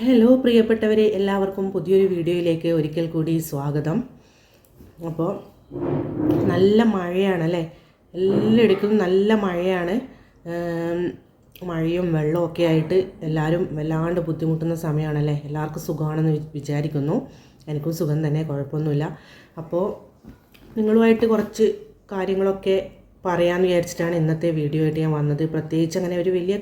Hello പ്രിയപ്പെട്ടവരെ എല്ലാവർക്കും പുതിയൊരു വീഡിയോയിലേക്ക് ഒരിക്കൽ കൂടി സ്വാഗതം. അപ്പോൾ നല്ല മഴയാണ് മഴയാണല്ലേ? എല്ലായിടത്തും നല്ല മഴയാണ്. മഴയും വെള്ളമൊക്കെ ആയിട്ട് എല്ലാവരും വല്ലാണ്ട് ബുദ്ധിമുട്ടുന്ന സമയമാണല്ലേ? എല്ലാവർക്കും സുഖമാണെന്ന് വിചാരിക്കുന്നു. എനിക്കും സുഖം തന്നെ കുഴപ്പമൊന്നുമില്ല. അപ്പോൾ നിങ്ങളുമായിട്ട് കുറച്ച് കാര്യങ്ങളൊക്കെ പറയാമെന്ന് വിചാരിച്ചിട്ടാണ് ഇന്നത്തെ വീഡിയോ ആയിട്ട് ഞാൻ വന്നത്. പ്രത്യേകിച്ച് അങ്ങനെ ഒരു വലിയ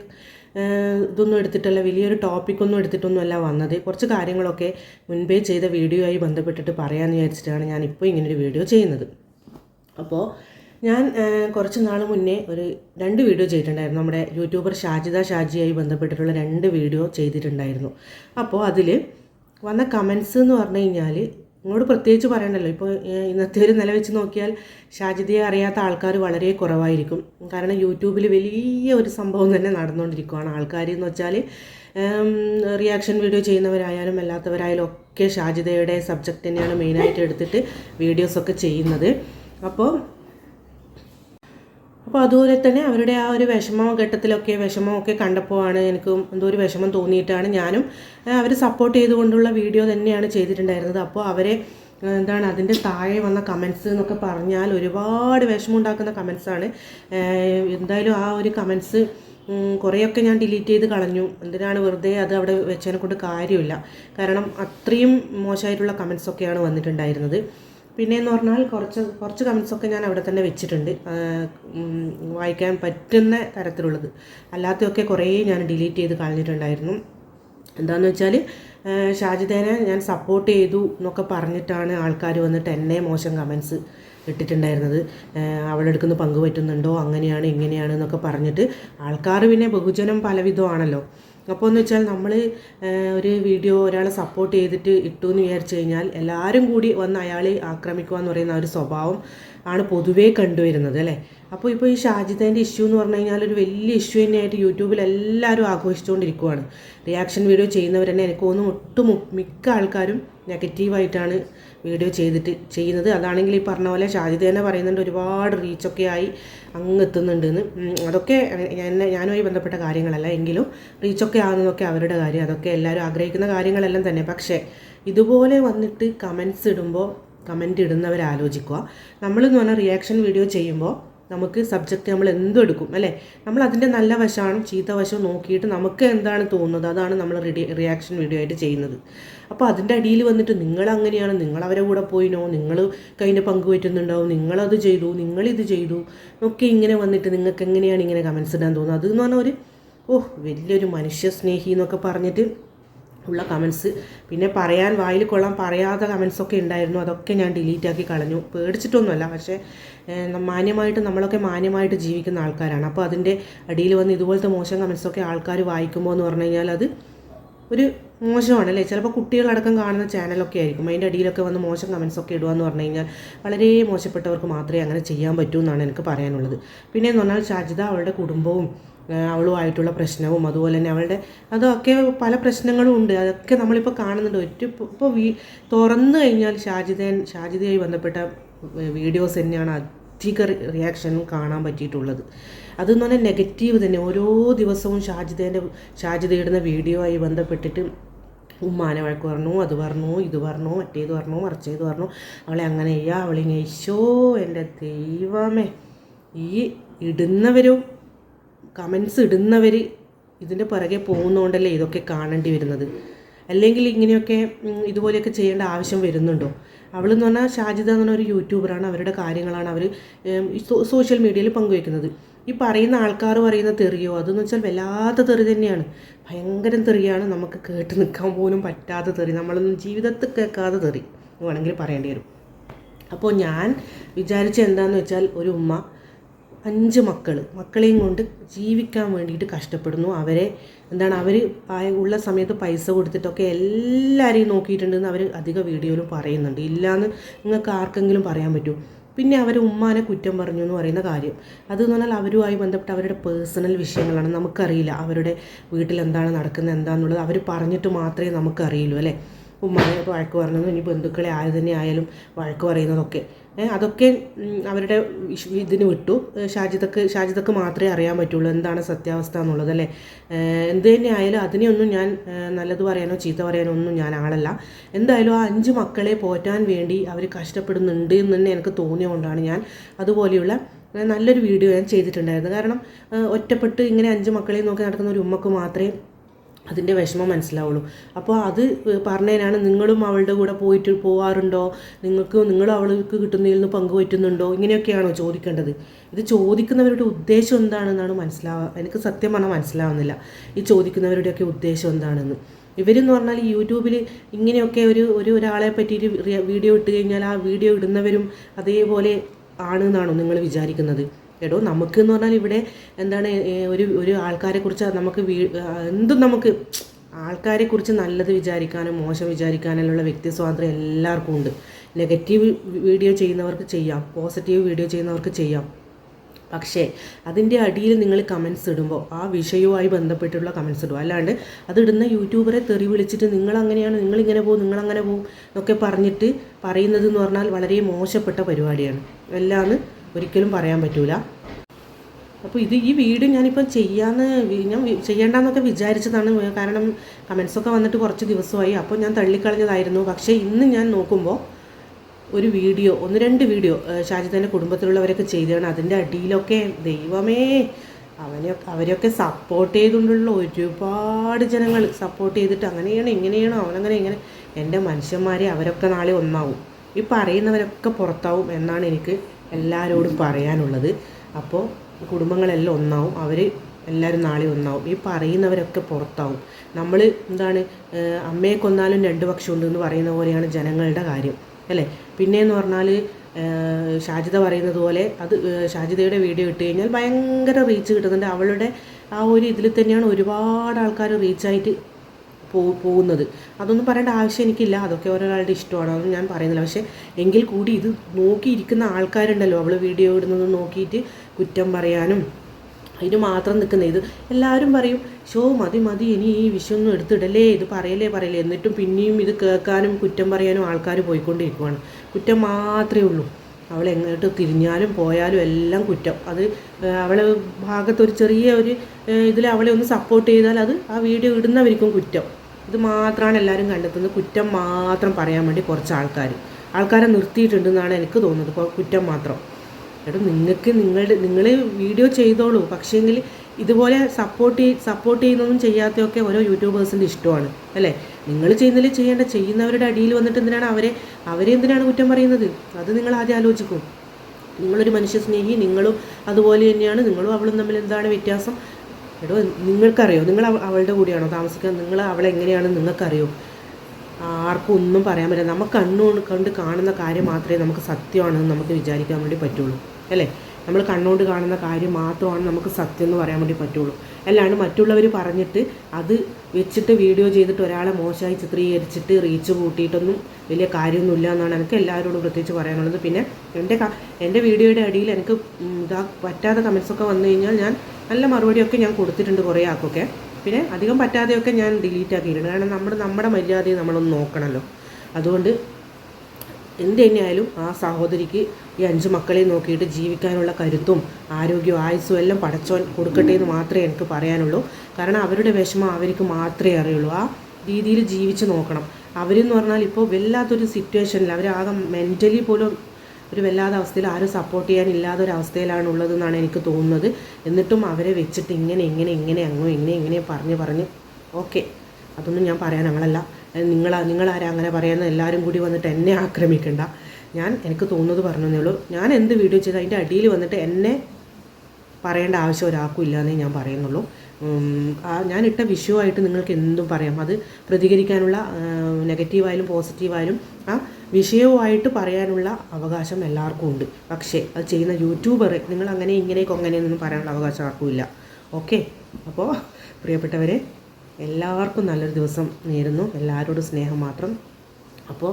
ഇതൊന്നും എടുത്തിട്ടല്ല വലിയൊരു ടോപ്പിക്കൊന്നും എടുത്തിട്ടൊന്നുമല്ല വന്നത്. കുറച്ച് കാര്യങ്ങളൊക്കെ മുൻപേ ചെയ്ത വീഡിയോ ആയി ബന്ധപ്പെട്ടിട്ട് പറയാമെന്ന് വിചാരിച്ചിട്ടാണ് ഞാൻ ഇപ്പോൾ ഇങ്ങനൊരു വീഡിയോ ചെയ്യുന്നത്. അപ്പോൾ ഞാൻ കുറച്ച് നാൾ മുന്നേ ഒരു രണ്ട് വീഡിയോ ചെയ്തിട്ടുണ്ടായിരുന്നു. നമ്മുടെ യൂട്യൂബർ ഷാജിദ ഷാജിയായി ബന്ധപ്പെട്ടിട്ടുള്ള രണ്ട് വീഡിയോ ചെയ്തിട്ടുണ്ടായിരുന്നു. അപ്പോൾ അതിൽ വന്ന കമൻസ് എന്ന് പറഞ്ഞു കഴിഞ്ഞാൽ നിങ്ങളോട് പ്രത്യേകിച്ച് പറയണ്ടല്ലോ. ഇപ്പോൾ ഇന്നത്തെ ഒരു നില വെച്ച് നോക്കിയാൽ ഷാജിദയെ അറിയാത്ത ആൾക്കാർ വളരെ കുറവായിരിക്കും. കാരണം യൂട്യൂബിൽ വലിയ ഒരു സംഭവം തന്നെ നടന്നുകൊണ്ടിരിക്കുകയാണ് ആൾക്കാർ എന്ന് വെച്ചാൽ റിയാക്ഷൻ വീഡിയോ ചെയ്യുന്നവരായാലും അല്ലാത്തവരായാലും ഒക്കെ ഷാജിദയുടെ സബ്ജക്റ്റ് തന്നെയാണ് മെയിനായിട്ട് എടുത്തിട്ട് വീഡിയോസൊക്കെ ചെയ്യുന്നത്. അപ്പോൾ അപ്പോൾ അതുപോലെ തന്നെ അവരുടെ ആ ഒരു വിഷമ ഘട്ടത്തിലൊക്കെ വിഷമമൊക്കെ കണ്ടപ്പോഴാണ് എനിക്ക് എന്തോ ഒരു വിഷമം തോന്നിയിട്ടാണ് ഞാനും അവർ സപ്പോർട്ട് ചെയ്തുകൊണ്ടുള്ള വീഡിയോ തന്നെയാണ് ചെയ്തിട്ടുണ്ടായിരുന്നത്. അപ്പോൾ അവരെ എന്താണ് അതിന്റെ താഴെ വന്ന കമൻസ് എന്നൊക്കെ പറഞ്ഞാൽ ഒരുപാട് വിഷമമുണ്ടാക്കുന്ന കമൻസാണ് എന്തായാലും ആ ഒരു കമൻസ് കുറേയൊക്കെ ഞാൻ ഡിലീറ്റ് ചെയ്ത് കളഞ്ഞു. എന്തിനാണ് വെറുതെ അത് അവിടെ വെച്ചതിനെ കൊണ്ട് കാര്യമില്ല. കാരണം അത്രയും മോശമായിട്ടുള്ള കമൻസൊക്കെയാണ് വന്നിട്ടുണ്ടായിരുന്നത്. പിന്നെ എന്ന് പറഞ്ഞാൽ കുറച്ച് കുറച്ച് കമൻസൊക്കെ ഞാൻ അവിടെ തന്നെ വെച്ചിട്ടുണ്ട്. വായിക്കാൻ പറ്റുന്ന തരത്തിലുള്ളത്. അല്ലാത്തതൊക്കെ കുറേ ഞാൻ ഡിലീറ്റ് ചെയ്ത് കളഞ്ഞിട്ടുണ്ടായിരുന്നു. എന്താണെന്ന് വെച്ചാൽ ഷാജിദേനെ ഞാൻ സപ്പോർട്ട് ചെയ്തു എന്നൊക്കെ പറഞ്ഞിട്ടാണ് ആൾക്കാർ വന്നിട്ട് എന്നെ മോശം കമൻസ് ഇട്ടിട്ടുണ്ടായിരുന്നത്. അവളുടെ പങ്ക് പങ്കുപറ്റുന്നുണ്ടോ? അങ്ങനെയാണ് ഇങ്ങനെയാണ് എന്നൊക്കെ പറഞ്ഞിട്ട് ആൾക്കാർ പിന്നെ ബഹുജനം പലവിധമാണല്ലോ. അപ്പോൾ എന്ന് വെച്ചാൽ നമ്മൾ ഒരു വീഡിയോ ഒരാളെ സപ്പോർട്ട് ചെയ്തിട്ട് ഇട്ടു എന്ന് വിചാരിച്ചു കഴിഞ്ഞാൽ എല്ലാവരും കൂടി വന്ന് അയാളെ ആക്രമിക്കുക എന്ന് പറയുന്ന ഒരു സ്വഭാവം ആണ് പൊതുവേ കണ്ടുവരുന്നത് അല്ലേ? അപ്പോൾ ഇപ്പോൾ ഈ ഷാജിദേന്റെ ഇഷ്യൂ എന്ന് പറഞ്ഞു കഴിഞ്ഞാൽ ഒരു വലിയ ഇഷ്യൂ തന്നെയായിട്ട് യൂട്യൂബിൽ എല്ലാവരും ആഘോഷിച്ചുകൊണ്ടിരിക്കുവാണ്. റിയാക്ഷൻ വീഡിയോ ചെയ്യുന്നവർ തന്നെ എനിക്ക് തോന്നുന്നു ഒട്ടും മിക്ക ആൾക്കാരും നെഗറ്റീവായിട്ടാണ് വീഡിയോ ചെയ്തിട്ട് ചെയ്യുന്നത്. അതാണെങ്കിൽ ഈ പറഞ്ഞ പോലെ ഷാജിദ തന്നെ പറയുന്നുണ്ട് ഒരുപാട് റീച്ചൊക്കെ ആയി അങ്ങ് എത്തുന്നുണ്ടെന്ന്. എന്ന് അതൊക്കെ ഞാൻ ഞാനുമായി ബന്ധപ്പെട്ട കാര്യങ്ങളല്ല എങ്കിലും റീച്ചൊക്കെ ആകുന്നതൊക്കെ അവരുടെ കാര്യം. അതൊക്കെ എല്ലാവരും ആഗ്രഹിക്കുന്ന കാര്യങ്ങളെല്ലാം തന്നെ. പക്ഷേ ഇതുപോലെ വന്നിട്ട് കമൻസ് ഇടുമ്പോൾ കമന്റ് ഇടുന്നവർ ആലോചിക്കുക നമ്മളെന്ന് പറഞ്ഞാൽ റിയാക്ഷൻ വീഡിയോ ചെയ്യുമ്പോൾ നമുക്ക് സബ്ജക്റ്റ് നമ്മൾ എന്തും എടുക്കും അല്ലേ? നമ്മൾ അതിന്റെ നല്ല വശമാണ് ചീത്ത വശവും നോക്കിയിട്ട് നമുക്ക് എന്താണ് തോന്നുന്നത്? അതാണ് നമ്മൾ റെഡി റിയാക്ഷൻ വീഡിയോ ആയിട്ട് ചെയ്യുന്നത്. അപ്പോൾ അതിന്റെ അടിയിൽ വന്നിട്ട് നിങ്ങൾ അങ്ങനെയാണ് നിങ്ങൾ അവരെ കൂടെ പോയിനോ നിങ്ങൾ കയ്യിന്റെ പങ്ക് പറ്റുന്നുണ്ടാവും നിങ്ങളത് ചെയ്തു നിങ്ങളിത് ചെയ്തു ഒക്കെ ഇങ്ങനെ വന്നിട്ട് നിങ്ങൾക്ക് എങ്ങനെയാണ് ഇങ്ങനെ കമൻസ് ഇടാൻ തോന്നുന്നത്? അതെന്ന് പറഞ്ഞാൽ ഒരു ഓഹ് വലിയൊരു മനുഷ്യ സ്നേഹി എന്നൊക്കെ പറഞ്ഞിട്ട് ഉള്ള കമൻസ് പിന്നെ പറയാൻ വായിൽ കൊള്ളാൻ പറയാത്ത കമൻസൊക്കെ ഉണ്ടായിരുന്നു. അതൊക്കെ ഞാൻ ഡിലീറ്റ് ആക്കി കളഞ്ഞു. പേടിച്ചിട്ടൊന്നുമല്ല. പക്ഷേ മാന്യമായിട്ട് നമ്മളൊക്കെ മാന്യമായിട്ട് ജീവിക്കുന്ന ആൾക്കാരാണ്. അപ്പോൾ അതിന്റെ അടിയിൽ വന്ന് ഇതുപോലത്തെ മോശം കമൻസൊക്കെ ആൾക്കാർ വായിക്കുമ്പോൾ എന്ന് പറഞ്ഞു കഴിഞ്ഞാൽ അത് ഒരു മോശമാണ് അല്ലേ? ചിലപ്പോൾ കുട്ടികളടക്കം കാണുന്ന ചാനലൊക്കെ ആയിരിക്കും. അതിന്റെ അടിയിലൊക്കെ വന്ന് മോശം കമൻസ് ഒക്കെ ഇടുക എന്ന് പറഞ്ഞു കഴിഞ്ഞാൽ വളരെ മോശപ്പെട്ടവർക്ക് മാത്രമേ അങ്ങനെ ചെയ്യാൻ പറ്റൂ എന്നാണ് എനിക്ക് പറയാനുള്ളത്. പിന്നെ എന്ന് പറഞ്ഞാൽ ഷാജിദ അവളുടെ കുടുംബവും അവളുമായിട്ടുള്ള പ്രശ്നവും അതുപോലെ തന്നെ അവളുടെ അതൊക്കെ പല പ്രശ്നങ്ങളും ഉണ്ട്. അതൊക്കെ നമ്മളിപ്പോൾ കാണുന്നുണ്ട്. ഒറ്റ ഇപ്പോൾ വീ തുറന്നു കഴിഞ്ഞാൽ ഷാജിദൻ ഷാജിദയുമായി ബന്ധപ്പെട്ട വീഡിയോസ് തന്നെയാണ് അധിക റിയാക്ഷനും കാണാൻ പറ്റിയിട്ടുള്ളത്. അതെന്ന് പറഞ്ഞാൽ നെഗറ്റീവ് തന്നെ. ഓരോ ദിവസവും ഷാജിദേന്റെ ഷാജിദ ഇടുന്ന വീഡിയോ ആയി ബന്ധപ്പെട്ടിട്ട് ഉമ്മാനെ വഴക്ക് പറഞ്ഞു അത് പറഞ്ഞു ഇത് പറഞ്ഞു മറ്റേത് പറഞ്ഞു മറിച്ചേത് പറഞ്ഞു. അവളെ അങ്ങനെ ചെയ്യുക അവളിങ്ങനെ ഈശോ എന്റെ ദൈവമേ ഈ ഇടുന്നവരും കമൻസ് ഇടുന്നവർ ഇതിന്റെ പുറകെ പോകുന്നതുകൊണ്ടല്ലേ ഇതൊക്കെ കാണേണ്ടി വരുന്നത്? അല്ലെങ്കിൽ ഇങ്ങനെയൊക്കെ ഇതുപോലെയൊക്കെ ചെയ്യേണ്ട ആവശ്യം വരുന്നുണ്ടോ? അവളെന്ന് പറഞ്ഞാൽ ഷാജിദ എന്ന് പറഞ്ഞ ഒരു യൂട്യൂബറാണ്. അവരുടെ കാര്യങ്ങളാണ് അവർ സോഷ്യൽ മീഡിയയിൽ പങ്കുവയ്ക്കുന്നത് ഈ പറയുന്ന ആൾക്കാർ പറയുന്ന തെറിയോ അതെന്ന് വെച്ചാൽ വല്ലാത്ത തെറി തന്നെയാണ്. ഭയങ്കര തെറിയാണ്. നമുക്ക് കേട്ട് നിൽക്കാൻ പോലും പറ്റാത്ത തെറി. നമ്മളൊന്നും ജീവിതത്തിൽ കേൾക്കാതെ തെറി വേണമെങ്കിൽ പറയേണ്ടി വരും. അപ്പോൾ ഞാൻ വിചാരിച്ച എന്താണെന്ന് വെച്ചാൽ ഒരു ഉമ്മ അഞ്ച് മക്കൾ മക്കളെയും കൊണ്ട് ജീവിക്കാൻ വേണ്ടിയിട്ട് കഷ്ടപ്പെടുന്നു. അവരെ എന്താണ് അവർ ഉള്ള സമയത്ത് പൈസ കൊടുത്തിട്ടൊക്കെ എല്ലാവരെയും നോക്കിയിട്ടുണ്ടെന്ന് അവർ അധിക വീഡിയോയിലും പറയുന്നുണ്ട്. ഇല്ലയെന്ന് നിങ്ങൾക്ക് ആർക്കെങ്കിലും പറയാൻ പറ്റുമോ പിന്നെ അവർ ഉമ്മാനെ കുറ്റം പറഞ്ഞു എന്ന് പറയുന്ന കാര്യം. അതെന്ന് പറഞ്ഞാൽ അവരുമായി ബന്ധപ്പെട്ട് അവരുടെ പേഴ്സണൽ വിഷയങ്ങളാണ്. നമുക്കറിയില്ല അവരുടെ വീട്ടിൽ എന്താണ് നടക്കുന്നത് എന്താണെന്നുള്ളത് അവർ പറഞ്ഞിട്ട് മാത്രമേ നമുക്കറിയുള്ളൂ അല്ലേ? ഉമ്മാനെ വഴക്ക് പറഞ്ഞതും ഇനി ബന്ധുക്കളെ ആര് തന്നെ ആയാലും വഴക്ക് പറയുന്നതൊക്കെ. അതൊക്കെ അവരുടെ ഇതിന് വിട്ടു. ഷാജിതക്ക് ഷാജിദക്ക് മാത്രമേ അറിയാൻ പറ്റുള്ളൂ എന്താണ് സത്യാവസ്ഥ എന്നുള്ളത് അല്ലേ? എന്ത് തന്നെ ആയാലും അതിനെയൊന്നും ഞാൻ നല്ലത് പറയാനോ ചീത്ത പറയാനോ ഒന്നും ഞാൻ ആളല്ല. എന്തായാലും ആ അഞ്ച് മക്കളെ പോറ്റാൻ വേണ്ടി അവർ കഷ്ടപ്പെടുന്നുണ്ട് എന്ന് തന്നെ എനിക്ക് തോന്നിയതുകൊണ്ടാണ് ഞാൻ അതുപോലെയുള്ള നല്ലൊരു വീഡിയോ ഞാൻ ചെയ്തിട്ടുണ്ടായിരുന്നു കാരണം ഒറ്റപ്പെട്ട് ഇങ്ങനെ അഞ്ച് മക്കളെ നോക്കി നടക്കുന്ന ഒരു ഉമ്മക്ക് മാത്രമേ അതിന്റെ വിഷമം മനസ്സിലാവുള്ളൂ. അപ്പോൾ അത് പറഞ്ഞതിനാണ് നിങ്ങളും അവളുടെ കൂടെ പോയിട്ട് പോവാറുണ്ടോ? നിങ്ങൾക്ക് നിങ്ങൾ അവൾക്ക് കിട്ടുന്നതിൽ നിന്ന് പങ്കുപറ്റുന്നുണ്ടോ? ഇങ്ങനെയൊക്കെയാണോ ചോദിക്കേണ്ടത്. ഇത് ചോദിക്കുന്നവരുടെ ഉദ്ദേശം എന്താണെന്നാണ് മനസ്സിലാവുക എനിക്ക് സത്യം പറഞ്ഞാൽ മനസ്സിലാവുന്നില്ല. ഈ ചോദിക്കുന്നവരുടെയൊക്കെ ഉദ്ദേശം എന്താണെന്ന്. ഇവരെന്ന് പറഞ്ഞാൽ യൂട്യൂബിൽ ഇങ്ങനെയൊക്കെ ഒരു ഒരു ഒരാളെ പറ്റിയിട്ട് വീഡിയോ ഇട്ട് കഴിഞ്ഞാൽ ആ വീഡിയോ ഇടുന്നവരും അതേപോലെ ആണെന്നാണോ നിങ്ങൾ വിചാരിക്കുന്നത്. എടോ നമുക്ക് എന്ന് പറഞ്ഞാൽ ഇവിടെ എന്താണ് ഒരു ഒരു ആൾക്കാരെ കുറിച്ച് നമുക്ക് വീ- എന്തും നമുക്ക് ആൾക്കാരെ കുറിച്ച് നല്ലത് വിചാരിക്കാനും മോശം വിചാരിക്കാനുള്ള വ്യക്തി സ്വാതന്ത്ര്യം എല്ലാവർക്കും ഉണ്ട്. നെഗറ്റീവ് വീഡിയോ ചെയ്യുന്നവർക്ക് ചെയ്യാം പോസിറ്റീവ് വീഡിയോ ചെയ്യുന്നവർക്ക് ചെയ്യാം. പക്ഷേ അതിന്റെ അടിയിൽ നിങ്ങൾ കമൻസ് ഇടുമ്പോൾ ആ വിഷയവുമായി ബന്ധപ്പെട്ടുള്ള കമൻസ് ഇടുക. അല്ലാണ്ട് അതിടുന്ന യൂട്യൂബറെ തെറി വിളിച്ചിട്ട് നിങ്ങൾ അങ്ങനെയാണ് നിങ്ങൾ ഇങ്ങനെ പോകും നിങ്ങളങ്ങനെ പോകും എന്നൊക്കെ പറഞ്ഞിട്ട് പറയുന്നത് എന്ന് പറഞ്ഞാൽ വളരെ മോശപ്പെട്ട പരിപാടിയാണ്. എല്ലാന്ന് ഒരിക്കലും പറയാൻ പറ്റൂല. അപ്പോൾ ഇത് ഈ വീഡിയോ ഞാനിപ്പം ചെയ്യാന്ന് ഞാൻ ചെയ്യേണ്ടെന്നൊക്കെ വിചാരിച്ചതാണ്. കാരണം കമൻസൊക്കെ വന്നിട്ട് കുറച്ച് ദിവസമായി. അപ്പോൾ ഞാൻ തള്ളിക്കളഞ്ഞതായിരുന്നു. പക്ഷേ ഇന്ന് ഞാൻ നോക്കുമ്പോൾ ഒരു വീഡിയോ ഒന്ന് രണ്ട് വീഡിയോ ഷാജിദാന്റെ കുടുംബത്തിലുള്ളവരൊക്കെ ചെയ്തതാണ്. അതിന്റെ അടിയിലൊക്കെ ദൈവമേ അവനെ അവരെയൊക്കെ സപ്പോർട്ട് ചെയ്തുകൊണ്ടുള്ള ഒരുപാട് ജനങ്ങൾ സപ്പോർട്ട് ചെയ്തിട്ട് അങ്ങനെയാണ് ഇങ്ങനെയാണോ അവനങ്ങനെ ഇങ്ങനെ. എന്റെ മനുഷ്യന്മാരെ അവരൊക്കെ നാളെ ഒന്നാവും. ഈ പറയുന്നവരൊക്കെ പുറത്താവും എന്നാണ് എനിക്ക് എല്ലാവരോടും പറയാനുള്ളത്. അപ്പോൾ കുടുംബങ്ങളെല്ലാം ഒന്നാവും. അവർ എല്ലാവരും നാളെ ഒന്നാവും. ഈ പറയുന്നവരൊക്കെ പുറത്താവും. നമ്മൾ എന്താണ് അമ്മയെ കൊന്നാലും രണ്ട് പക്ഷമുണ്ട് എന്ന് പറയുന്ന പോലെയാണ് ജനങ്ങളുടെ കാര്യം. അല്ലേ? പിന്നെയെന്ന് പറഞ്ഞാൽ ഷാജിത പറയുന്നത് പോലെ അത് ഷാജിതയുടെ വീഡിയോ ഇട്ട് കഴിഞ്ഞാൽ ഭയങ്കര റീച്ച് കിട്ടുന്നുണ്ട്. അവളുടെ ആ ഒരു ഇതിൽ തന്നെയാണ് ഒരുപാട് ആൾക്കാർ റീച്ചായിട്ട് പോ പോകുന്നത്. അതൊന്നും പറയേണ്ട ആവശ്യം എനിക്കില്ല. അതൊക്കെ ഒരാളുടെ ഇഷ്ടമാണ്. അതൊന്നും ഞാൻ പറയുന്നില്ല. പക്ഷേ എങ്കിൽ കൂടി ഇത് നോക്കിയിരിക്കുന്ന ആൾക്കാരുണ്ടല്ലോ. അവൾ വീഡിയോ ഇടുന്നത് നോക്കിയിട്ട് കുറ്റം പറയാനും അതിന് മാത്രം നിൽക്കുന്നത് ഇത് എല്ലാവരും പറയും ഷോ മതി മതി ഇനി ഈ വിഷയമൊന്നും എടുത്തിടല്ലേ ഇത് പറയലേ പറയലേ എന്നിട്ടും പിന്നെയും ഇത് കേൾക്കാനും കുറ്റം പറയാനും ആൾക്കാർ പോയിക്കൊണ്ടിരിക്കുവാണ്. കുറ്റം മാത്രമേ ഉള്ളൂ. അവൾ എങ്ങോട്ട് തിരിഞ്ഞാലും പോയാലും എല്ലാം കുറ്റം. അത് അവളെ ഭാഗത്ത് ഒരു ചെറിയ ഒരു ഇതിൽ അവളെ ഒന്ന് സപ്പോർട്ട് ചെയ്താൽ അത് ആ വീഡിയോ ഇടുന്നവർക്കും കുറ്റം. ഇത് മാത്രമാണ് എല്ലാവരും കണ്ടെത്തുന്നത്. കുറ്റം മാത്രം പറയാൻ വേണ്ടി കുറച്ച് ആൾക്കാർ ആൾക്കാരെ നിർത്തിയിട്ടുണ്ടെന്നാണ് എനിക്ക് തോന്നുന്നത്. കുറ്റം മാത്രം. എടാ നിങ്ങൾക്ക് നിങ്ങളുടെ നിങ്ങൾ വീഡിയോ ചെയ്തോളൂ. പക്ഷേങ്കിൽ ഇതുപോലെ സപ്പോർട്ട് സപ്പോർട്ട് ചെയ്യുന്നതും ചെയ്യാത്തതൊക്കെ ഓരോ യൂട്യൂബേഴ്സിന്റെ ഇഷ്ടമാണ് അല്ലേ? നിങ്ങൾ ചെയ്യുന്നതിൽ ചെയ്യേണ്ട ചെയ്യുന്നവരുടെ അടിയിൽ വന്നിട്ട് എന്തിനാണ് അവരെ അവരെ എന്തിനാണ് കുറ്റം പറയുന്നത്? അത് നിങ്ങൾ ആദ്യം ആലോചിക്കും. നിങ്ങളൊരു മനുഷ്യ സ്നേഹി നിങ്ങളും അതുപോലെ തന്നെയാണ് നിങ്ങളും അവളും തമ്മിൽ എന്താണ് വ്യത്യാസം? എടോ നിങ്ങൾക്കറിയോ? നിങ്ങൾ അവ- അവളുടെ കൂടെയാണോ താമസിക്കാൻ? നിങ്ങൾ അവളെ എങ്ങനെയാണെന്ന് നിങ്ങൾക്കറിയോ? ആർക്കും ഒന്നും പറയാൻ പറ്റില്ല. നമുക്ക് കണ്ണു കണ്ട് കാണുന്ന കാര്യം മാത്രമേ നമുക്ക് സത്യമാണെന്ന് നമുക്ക് വിചാരിക്കാൻ വേണ്ടി പറ്റുള്ളൂ. അല്ലേ? നമ്മൾ കണ്ണുകൊണ്ട് കാണുന്ന കാര്യം മാത്രമാണ് നമുക്ക് സത്യം എന്ന് പറയാൻ വേണ്ടി പറ്റുള്ളൂ. അല്ലാണ്ട് മറ്റുള്ളവർ പറഞ്ഞിട്ട് അത് വെച്ചിട്ട് വീഡിയോ ചെയ്തിട്ട് ഒരാളെ മോശമായി ചിത്രീകരിച്ചിട്ട് റീച്ച് കൂട്ടിയിട്ടൊന്നും വലിയ കാര്യമൊന്നുമില്ല എന്നാണ് എനിക്ക് എല്ലാവരോടും പ്രത്യേകിച്ച് പറയാനുള്ളത്. പിന്നെ എന്റെ എന്റെ വീഡിയോയുടെ അടിയിൽ എനിക്ക് ഇതാ പറ്റാത്ത കമൻസൊക്കെ വന്നു കഴിഞ്ഞാൽ ഞാൻ നല്ല മറുപടിയൊക്കെ ഞാൻ കൊടുത്തിട്ടുണ്ട് കുറേ ആൾക്കൊക്കെ. പിന്നെ അധികം പറ്റാതെയൊക്കെ ഞാൻ ഡിലീറ്റ് ആക്കിയിട്ടുണ്ട്. കാരണം നമ്മൾ നമ്മുടെ മര്യാദയെ നമ്മളൊന്ന് നോക്കണമല്ലോ. അതുകൊണ്ട് എന്ത് തന്നെയായാലും ആ സഹോദരിക്ക് ഈ അഞ്ച് മക്കളെ നോക്കിയിട്ട് ജീവിക്കാനുള്ള കരുത്തും ആരോഗ്യവും ആയുസ്സും എല്ലാം പടച്ചോൻ കൊടുക്കട്ടെ എന്ന് മാത്രമേ എനിക്ക് പറയാനുള്ളൂ. കാരണം അവരുടെ വിഷമം അവർക്ക് മാത്രമേ അറിയുള്ളൂ. ആ രീതിയിൽ ജീവിച്ച് നോക്കണം. അവരെന്ന് പറഞ്ഞാൽ ഇപ്പോൾ വല്ലാത്തൊരു സിറ്റുവേഷനിൽ അവരാകെ മെന്റലി പോലും ഒരു വല്ലാത്ത അവസ്ഥയിൽ ആരും സപ്പോർട്ട് ചെയ്യാനില്ലാത്ത ഒരു അവസ്ഥയിലാണ് ഉള്ളതെന്നാണ് എനിക്ക് തോന്നുന്നത്. എന്നിട്ടും അവരെ വെച്ചിട്ട് ഇങ്ങനെ ഇങ്ങനെ ഇങ്ങനെ അങ്ങോ ഇങ്ങനെ ഇങ്ങനെ പറഞ്ഞ് പറഞ്ഞ്. ഓക്കെ അതൊന്നും ഞാൻ പറയാൻ ഞങ്ങളല്ല നിങ്ങൾ നിങ്ങളാരാ അങ്ങനെ പറയുന്നത് എല്ലാവരും കൂടി വന്നിട്ട് എന്നെ ആക്രമിക്കണ്ട. ഞാൻ എനിക്ക് തോന്നുന്നത് പറഞ്ഞതേ ഉള്ളൂ. ഞാൻ എന്ത് വീഡിയോ ചെയ്ത് അതിന്റെ അടിയിൽ വന്നിട്ട് എന്നെ പറയേണ്ട ആവശ്യം ഒരാൾക്കും ഇല്ലയെന്നേ ഞാൻ പറയുന്നുള്ളൂ. ഞാൻ ഇട്ട വിഷയമായിട്ട് നിങ്ങൾക്ക് എന്തും പറയാം. അത് പ്രതികരിക്കാനുള്ള നെഗറ്റീവായാലും പോസിറ്റീവായാലും ആ വിഷയവുമായിട്ട് പറയാനുള്ള അവകാശം എല്ലാവർക്കും ഉണ്ട്. പക്ഷേ അത് ചെയ്യുന്ന യൂട്യൂബർ നിങ്ങൾ അങ്ങനെ ഇങ്ങനെയൊക്കെ അങ്ങനെയൊന്നും പറയാനുള്ള അവകാശം ആർക്കും ഇല്ല. ഓക്കെ? അപ്പോൾ പ്രിയപ്പെട്ടവരെ എല്ലാവർക്കും നല്ലൊരു ദിവസം നേരുന്നു. എല്ലാവരോടും സ്നേഹം മാത്രം. അപ്പോൾ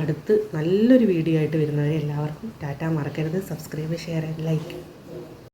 അടുത്ത് നല്ലൊരു വീഡിയോ ആയിട്ട് വരുന്നവരെ എല്ലാവർക്കും ടാറ്റ മറക്കരുത്. Subscribe share and like.